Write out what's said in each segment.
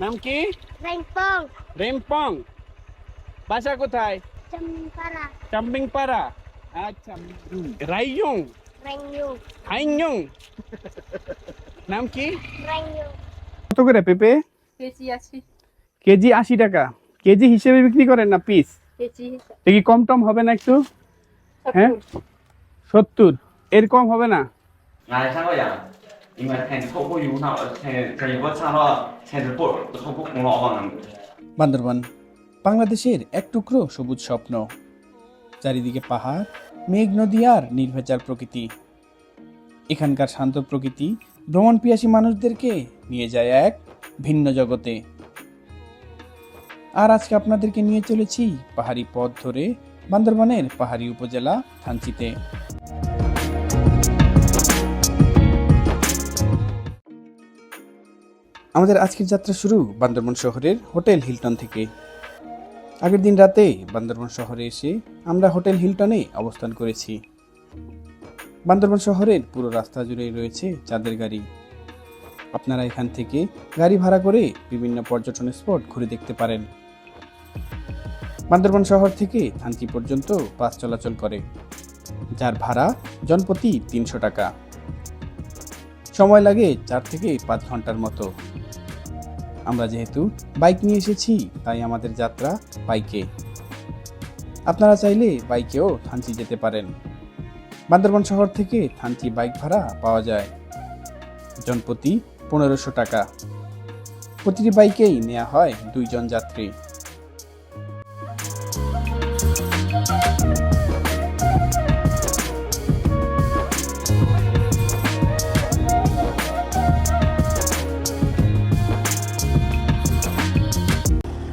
নাম কি? রিমপং রেমপং বাসা কোথায়? চম্পিংপাড়া চাম্পিংপাড়া আচ্ছা রাইয়ং। রাইয়ং। আইয়ং নাম কি? রাইয়ং। কত করে পেঁপে? কেজি 80 কেজি 80 টাকা। কেজি হিসেবে বিক্রি করেন না পিস? কেজি কি কম টম হবে না একটু? হ্যাঁ? 70 এর কম হবে না? না 因为睇透过油上，睇睇我唱到睇着不透过公老帮。 বান্দরবান বাংলাদেশের এক টুকরো সবুজ স্বপ্ন চারিদিকে পাহাড় মেঘ নদী আর নির্ভেজাল প্রকৃতি এখানকার শান্ত প্রকৃতি ভ্রমণ পিয়াসী মানুষদেরকে নিয়ে যায় এক ভিন্ন জগতে আর আজকে আপনাদেরকে নিয়ে চলেছি পাহাড়ি পথ ধরে বান্দরবানের পাহাড়ি উপজেলা থানচিতে আমাদের আজকের যাত্রা শুরু বান্দরবন শহরের হোটেল হিলটন থেকে। আগের দিন রাতে বান্দরবন শহরে এসে আমরা হোটেল হিলটনে অবস্থান করেছি। বান্দরবন শহরের পুরো রাস্তা জুড়েই রয়েছে চাঁদের গাড়ি। আপনারা এখান থেকে গাড়ি ভাড়া করে বিভিন্ন পর্যটন স্পট ঘুরে দেখতে পারেন। বান্দরবন শহর থেকে থানচি পর্যন্ত বাস চলাচল করে, যার ভাড়া জনপ্রতি তিনশো টাকা। সময় লাগে চার থেকে পাঁচ ঘণ্টার মতো। আমরা যেহেতু বাইক নিয়ে এসেছি, তাই আমাদের যাত্রা বাইকে। আপনারা চাইলে বাইকেও থানচি যেতে পারেন। বান্দরবান শহর থেকে থানচি বাইক ভাড়া পাওয়া যায়। জনপ্রতি পনেরোশো টাকা। প্রতিটি বাইকেই নেওয়া হয় দুইজন যাত্রী।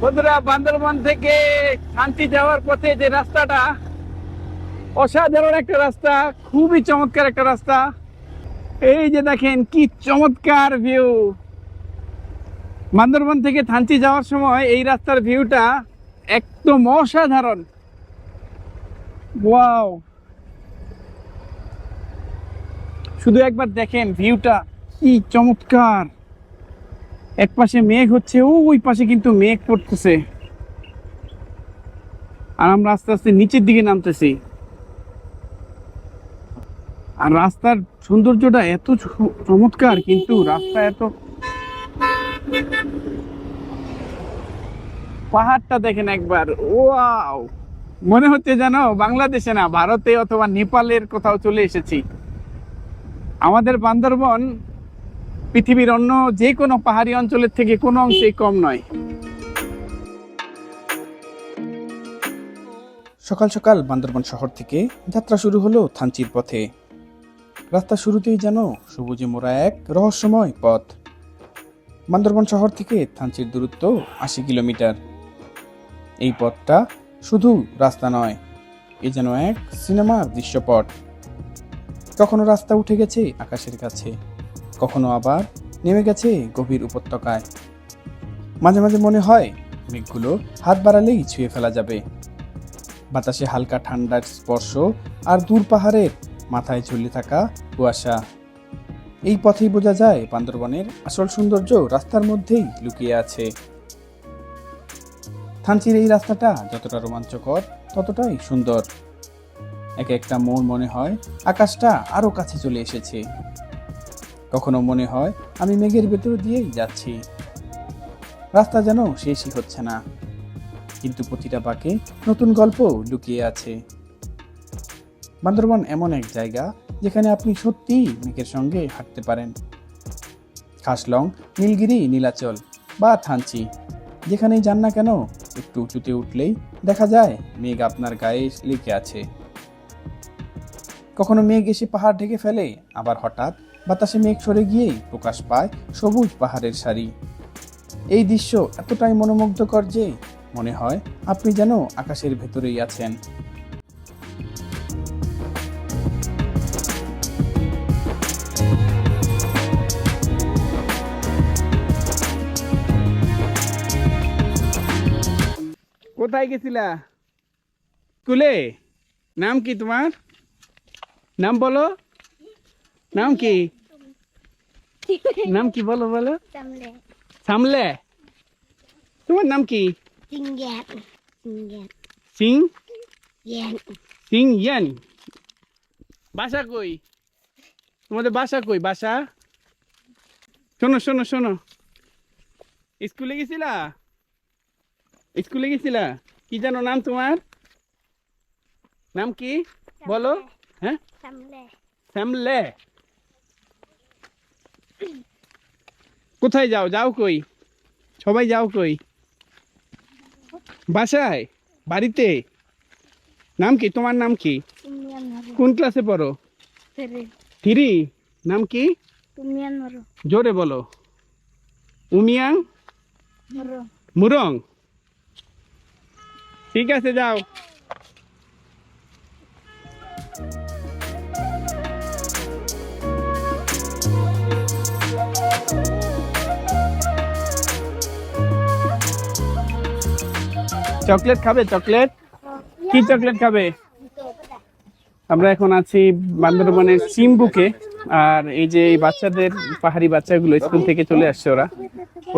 বন্ধুরা, বান্দরবান থেকে শান্তি যাওয়ার পথে যে রাস্তাটা, অসাধারণ একটা রাস্তা, খুবই চমৎকার একটা রাস্তা। এই যে দেখেন, কি চমৎকার ভিউ বান্দরবান থেকে থানচি যাওয়ার সময় এই রাস্তার ভিউটা একদম অসাধারণ। ওয়াও! শুধু একবার দেখেন ভিউটা কি চমৎকার! এক পাশে মেঘ হচ্ছে ও ওই পাশে কিন্তু মেঘ পড়তেছে। আর আমরা আস্তে আস্তে নিচের দিকে নামতেছি। আর রাস্তার সৌন্দর্যটা এত চমৎকার, কিন্তু রাস্তা এত পাহাড়টা দেখেন একবার, ওয়াও! মনে হচ্ছে যেন বাংলাদেশে না, ভারতে অথবা নেপালের কোথাও চলে এসেছি। আমাদের বান্দরবন পৃথিবীর অন্য যে কোনো পাহাড়ি অঞ্চলের থেকে কোনো অংশেই কম নয়। সকাল সকাল বান্দরবান শহর থেকে যাত্রা শুরু হলো থানচির পথে। রাস্তা শুরুতেই যেন সবুজে মোড়া এক রহস্যময় পথ। বান্দরবান শহর থেকে থানচির দূরত্ব আশি কিলোমিটার। এই পথটা শুধু রাস্তা নয়, এ যেন এক সিনেমার দৃশ্যপট। কখনো রাস্তা উঠে গেছে আকাশের কাছে। কখনো আবার নেমে গেছে গভীর উপত্যকায়। মাঝে মাঝে মনে হয়, মেঘগুলো হাত বাড়ালেই ছুঁয়ে ফেলা যাবে। বাতাসে হালকা ঠান্ডার স্পর্শ আর দূর পাহাড়ের মাথায় ঝুলে থাকা কুয়াশা। এই পথেই বোঝা যায়, বান্দরবনের আসল সৌন্দর্য রাস্তার মধ্যেই লুকিয়ে আছে। থানচির এই রাস্তাটা যতটা রোমাঞ্চকর, ততটাই সুন্দর। এক একটা মোড় মনে হয়, আকাশটা আরও কাছে চলে এসেছে। কখনো মনে হয় আমি মেঘের ভেতর দিয়েই যাচ্ছি। রাস্তা যেন শেষই হচ্ছে না। কিন্তু প্রতিটা বাঁকে নতুন গল্প লুকিয়ে আছে। বান্দরবান এমন এক জায়গা যেখানে আপনি সত্যিই মেঘের সঙ্গে হাঁটতে পারেন। খাসলং, নীলগিরি, নীলাচল বা থানচি, যেখানেই যান না কেন, একটু উঁচুতে উঠলেই দেখা যায় মেঘ আপনার গায়ে লেগে আছে। কখনো মেঘ এসে পাহাড় ঢেকে ফেলে, আবার হঠাৎ বাতাসে মেঘ সরে গিয়েই প্রকাশ পায় সবুজ পাহাড়ের সারি। এই দৃশ্য এতটাই মনোমুগ্ধকর যে মনে হয় আপনি যেন আকাশের ভেতরেই আছেন। কোথায় গেছিলা? স্কুলে? নাম কি তোমার? নাম বলো। নাম কি? নাম কি বলো বলো। সামলে। তোমার নাম কি. সিং? সিং ইয়ান। বাসা কই? তোমাদের বাসা কই বাসা? শোনো শোনো শোনো। স্কুলে গেছিলা? স্কুলে গেছিলা? কি জানো নাম তোমার? নাম কি? বলো। হ্যাঁ? শ্যামলে কোথায় যাও? যাও কই? সবাই যাও কই? বাসায়? বাড়িতে? নাম কি? তোমার নাম কি? কোন ক্লাসে পড়ো. থ্রি। নাম কি? জোরে বলো। উমিয়াং? মুরং? ঠিক আছে যাও। চকলেট খাবে চকলেট? কি চকলেট খাবে? আমরা এখন আছি বান্দরবনের চিম্বুকে আর এই যে এই বাচ্চাদের পাহাড়ি বাচ্চাগুলো স্কুল থেকে চলে আসছে ওরা।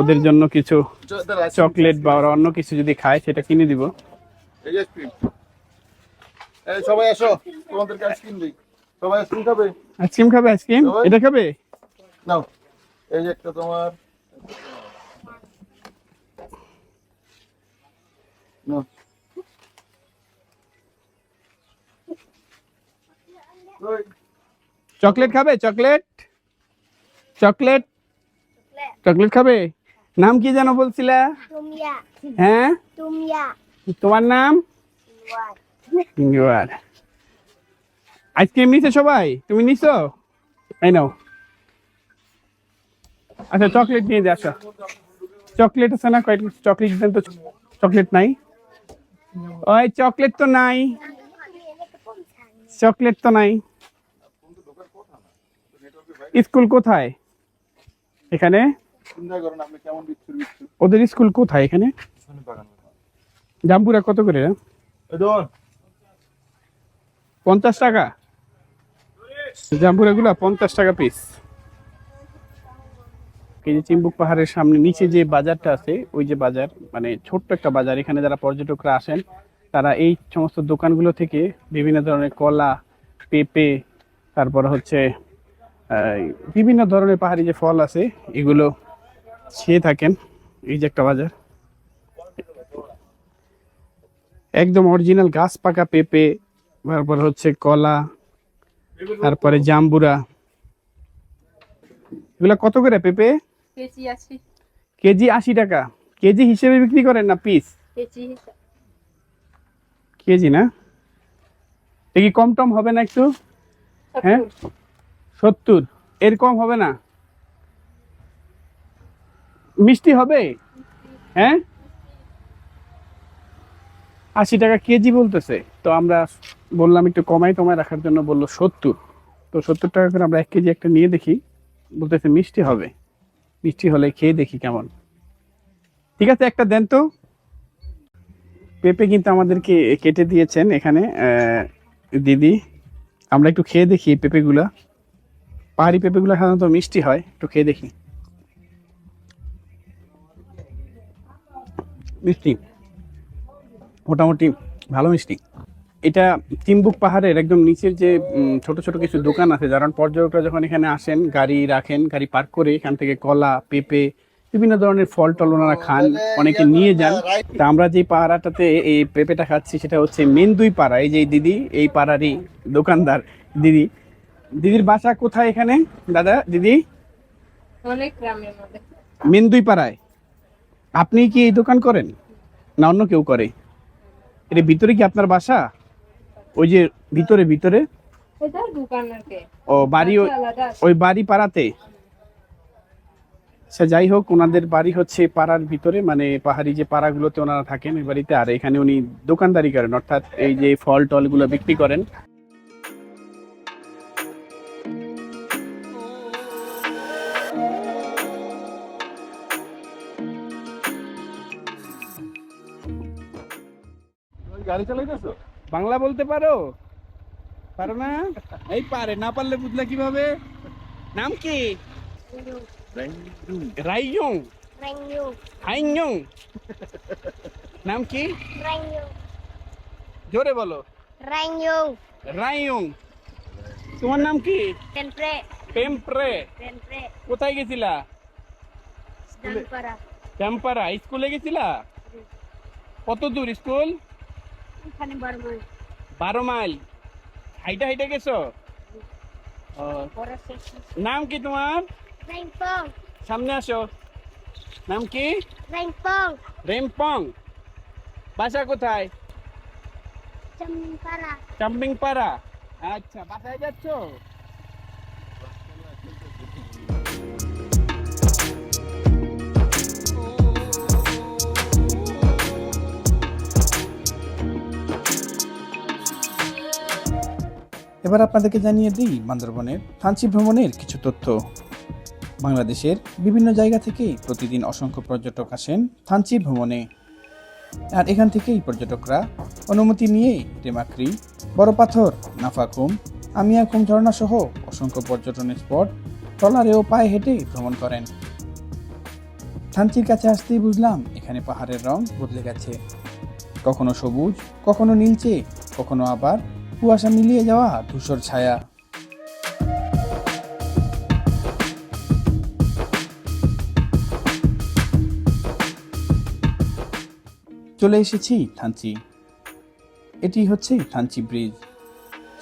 ওদের জন্য কিছু চকলেট বা ওরা অন্য কিছু যদি খায় সেটা কিনে দিব। সবাই আসো। তোমাদেরকে আইসক্রিম দিই। সবাই আইসক্রিম খাবে? আইসক্রিম খাবে আইসক্রিম? এটা খাবে? নাও। এই যে একটা তোমার ওই, চকলেট খাবে? চকলেট? চকলেট? চকলেট খাবে? নাম কি যেন বলছিলা? হ্যাঁ? তোমার নাম? আইসক্রিম নিছে সবাই? তুমি নিছো? এই নাও। আচ্ছা চকলেট নিয়ে আসো চকলেট আছে না? কয়েক চকলেট দেন তো। চকলেট নাই। ওই চকলেট তো নাই। চকলেট তো নাই। স্কুল কোথায়? এখানে? ওদের স্কুল কোথায় এখানে? জামপুরা কত করে পঞ্চাশ টাকা। জাম্বুরা গুলা পঞ্চাশ টাকা পিস এই যে চিম্বুক পাহাড়ের সামনে, নিচে যে বাজারটা আছে, ওই যে বাজার মানে ছোট্ট একটা বাজার, এখানে যারা পর্যটকরা আসেন, তারা এই সমস্ত দোকানগুলো থেকে বিভিন্ন ধরনের কলা, পেঁপে, তারপর হচ্ছে বিভিন্ন ধরনের পাহাড়ি যে ফল আছে, এগুলো খেয়ে থাকেন, এই যে একটা বাজার। একদম অরিজিনাল গাছ পাকা পেঁপে, তারপর হচ্ছে কলা, তারপরে জাম্বুরা। এগুলা কত করে পেঁপে? কেজি আশি। কেজি আশি টাকা। কেজি হিসেবে বিক্রি করেন না পিস কেজি কেজি না? কি কম টম হবে না একটু? হ্যাঁ? সত্তর। এর কম হবে না? মিষ্টি হবে? হ্যাঁ? আশি টাকা কেজি বলতেছে। তো আমরা বললাম একটু কমাই টমাই রাখার জন্য বলল সত্তর। তো সত্তর টাকা করে আমরা এক কেজি একটা নিয়ে দেখি। বলতেছে মিষ্টি হবে। মিষ্টি হলে খেয়ে দেখি কেমন। ঠিক আছে, একটা দেন তো। পেঁপে কিন্তু আমাদেরকে কেটে দিয়েছেন এখানে দিদি। আমরা একটু খেয়ে দেখি পেঁপেগুলা। পাহাড়ি পেঁপেগুলো সাধারণত মিষ্টি হয়, একটু খেয়ে দেখি। মিষ্টি। মোটামুটি ভালো মিষ্টি। এটা তিম্বুক পাহাড়ের একদম নিচের যে ছোট ছোট কিছু দোকান আছে যারা পর্যটকরা যখন এখানে আসেন গাড়ি রাখেন গাড়ি পার্ক করে এখান থেকে কলা পেঁপে বিভিন্ন ধরনের ফল টল ওনারা খান অনেকে নিয়ে যান। তা আমরা যে পাড়াটাতে এই পেঁপেটা খাচ্ছি সেটা হচ্ছে মেন্দুই পাড়া। এই যে দিদি এই পাড়ারই দোকানদার দিদি। দিদির বাসা কোথায় এখানে? দাদা দিদি? মেন্দুই পাড়ায়। আপনি কি এই দোকান করেন? না অন্য কেউ করে? এর ভিতরে কি আপনার বাসা? ওই যে ভিতরে ভিতরে? ও বাড়ি ওই- বাড়ি পাড়াতে? সে যাই হোক ওনাদের বাড়ি হচ্ছে পাড়ার ভিতরে মানে পাহাড়ি যে পাড়াগুলোতে ওনারা থাকেন ওই বাড়িতে আর এখানে উনি দোকানদারি করেন অর্থাৎ এই যে ফল টলগুলো বিক্রি করেন। গাড়ি চালাইতেছো? বাংলা বলতে পারো পারো না এই পারে না পারলে বুঝলে কীভাবে নাম কি রাইয়ং Ranyu. নাম কি. জোরে বলো Ranyu. রাইয়ং তোমার নাম কি. পেম্প্রে Tenpre. কোথায় গেছিলা. ক্যাম্পারা স্কুলে গেছিলা কত দূর স্কুল এখানে বারো মাইল। হাইটা হাইটা গেছো? নাম কি তোমার? সামনে আসো। নাম কি? রেমপং বাসা কোথায়? চাম্পিংপাড়া। চাম্পিং পাড়া আচ্ছা বাসায় যাচ্ছ? এবার আপনাদেরকে জানিয়ে দিই বান্দরবনের থানচি ভ্রমণের কিছু তথ্য। বাংলাদেশের বিভিন্ন জায়গা থেকে প্রতিদিন অসংখ্য পর্যটক আসেন থানচি ভ্রমণে। আর এখান থেকেই পর্যটকরা অনুমতি নিয়ে রেমাক্রি বড় পাথর, নাফাকুম, আমিয়াকুম ঝর্ণা সহ অসংখ্য পর্যটন স্পট ট্রলারে ও পায়ে হেঁটে ভ্রমণ করেন। থানচির কাছে আসতেই বুঝলাম এখানে পাহাড়ের রং বদলে গেছে। কখনো সবুজ, কখনো নীলচে, কখনো আবার কুয়াশা মিলিয়ে যাওয়া ধূসর ছায়া। চলে এসেছি থানচি এটি হচ্ছে থানচি ব্রিজ।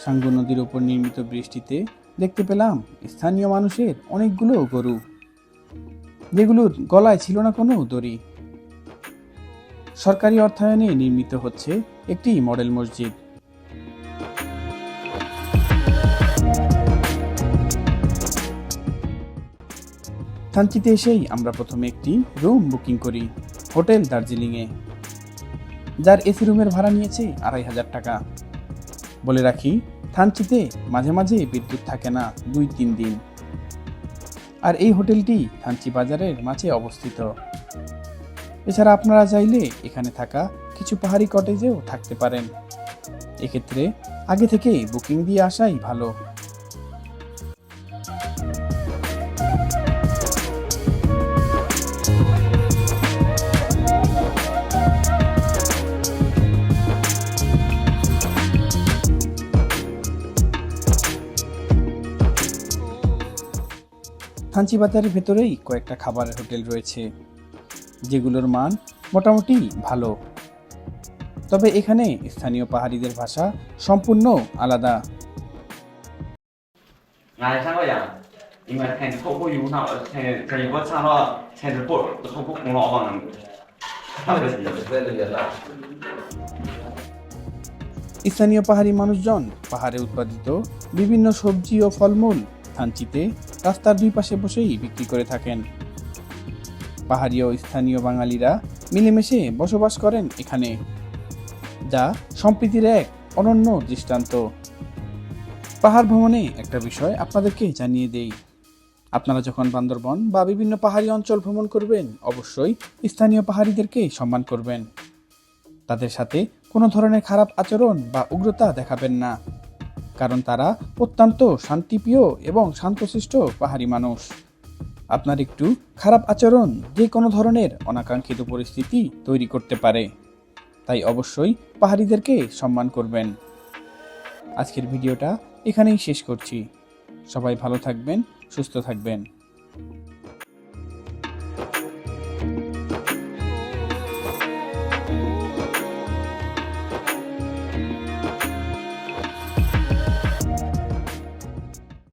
সাঙ্গু নদীর ওপর নির্মিত বৃষ্টিতে দেখতে পেলাম স্থানীয় মানুষের অনেকগুলো গরু, যেগুলোর গলায় ছিল না কোনো দড়ি। সরকারি অর্থায়নে নির্মিত হচ্ছে একটি মডেল মসজিদ। থানচিতে এসেই আমরা প্রথমে একটি রুম বুকিং করি, হোটেল দার্জিলিংয়ে। যার এসি রুমের ভাড়া নিয়েছে আড়াই হাজার টাকা। বলে রাখি, থানচিতে মাঝে মাঝে বিদ্যুৎ থাকে না দুই তিন দিন। আর এই হোটেলটি থানচি বাজারের মাঝে অবস্থিত। এছাড়া আপনারা চাইলে এখানে থাকা কিছু পাহাড়ি কটেজেও থাকতে পারেন। এক্ষেত্রে আগে থেকে বুকিং দিয়ে আসাই ভালো। থানচি বাজারের ভেতরেই কয়েকটা খাবারের হোটেল রয়েছে, যেগুলোর মান মোটামুটি ভালো। তবে এখানে স্থানীয় পাহাড়িদের ভাষা সম্পূর্ণ আলাদা। স্থানীয় পাহাড়ি মানুষজন পাহাড়ে উৎপাদিত বিভিন্ন সবজি ও ফলমূল থানচিতে রাস্তার দুই পাশে বসেই বিক্রি করে থাকেন। পাহাড়ি ও স্থানীয় বাঙালিরা মিলেমিশে বসবাস করেন এখানে, যা সম্প্রীতির এক অনন্য দৃষ্টান্ত। পাহাড় ভ্রমণে একটা বিষয় আপনাদেরকে জানিয়ে দেই। আপনারা যখন বান্দরবন বা বিভিন্ন পাহাড়ি অঞ্চল ভ্রমণ করবেন, অবশ্যই স্থানীয় পাহাড়িদেরকে সম্মান করবেন। তাদের সাথে কোনো ধরনের খারাপ আচরণ বা উগ্রতা দেখাবেন না। কারণ তারা অত্যন্ত শান্তিপ্রিয় এবং শান্তশিষ্ট পাহাড়ি মানুষ। আপনার একটু খারাপ আচরণ যে কোনো ধরনের অনাকাঙ্ক্ষিত পরিস্থিতি তৈরি করতে পারে। তাই অবশ্যই পাহাড়িদেরকে সম্মান করবেন। আজকের ভিডিওটা এখানেই শেষ করছি। সবাই ভালো থাকবেন, সুস্থ থাকবেন।